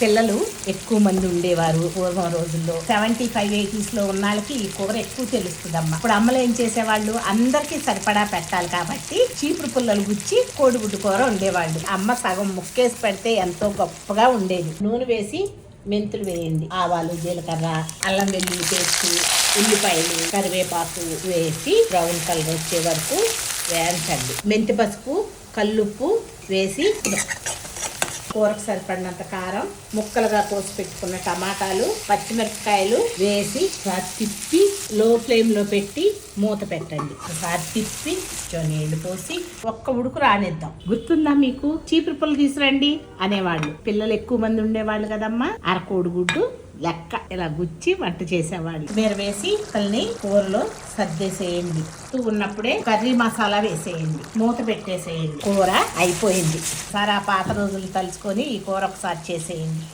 పిల్లలు ఎక్కువ మంది ఉండేవారు పూర్వం రోజుల్లో. సెవెంటీ ఫైవ్ ఎయిటీస్లో ఉన్న వాళ్ళకి ఈ కూర ఎక్కువ తెలుస్తుందమ్మా. ఇప్పుడు అమ్మలు ఏం చేసేవాళ్ళు? అందరికీ సరిపడా పెట్టాలి కాబట్టి చీపురు పుల్లలు గుచ్చి కోడిగుడ్డు కూర ఉండేవాళ్ళు అమ్మ సగం ముక్కేసి పెడితే ఎంతో గొప్పగా ఉండేది. నూనె వేసి మెంతులు వేయండి. ఆవాలు జీలకర్ర అల్లం వెల్లుల్లి పేస్ట్ ఉల్లిపాయలు కరివేపాకు వేసి బ్రౌన్ కలర్ వచ్చే వరకు వేయించండి. మెంతి పసుపు కల్లుప్పు వేసి కూరకు సరిపడినంత కారం ముక్కలుగా కోసి పెట్టుకున్న టమాటాలు పచ్చిమిరపకాయలు వేసి తిప్పి లో ఫ్లేమ్లో పెట్టి మూత పెట్టండి. ఒకసారి తిప్పి కొంచెం నీళ్ళు పోసి ఒక్క ఉడుకు రానిద్దాం. గుర్తుందా మీకు? చీపురు పుల్ల తీసురండి అనేవాళ్ళు. పిల్లలు ఎక్కువ మంది ఉండేవాళ్ళు కదమ్మా. అరకోడి గుడ్డు లెక్క ఇలా గుచ్చి వంట చేసేవాళ్ళు. మీరు వేసి ముక్కల్ని కూరలో సర్దేసేయండి. ఉన్నప్పుడే కర్రీ మసాలా వేసేయండి. మూత పెట్టేసేయండి. కూర అయిపోయింది. సరే ఆ పాత రోజులు తలుచుకొని ఈ కూర ఒకసారి చేసేయండి.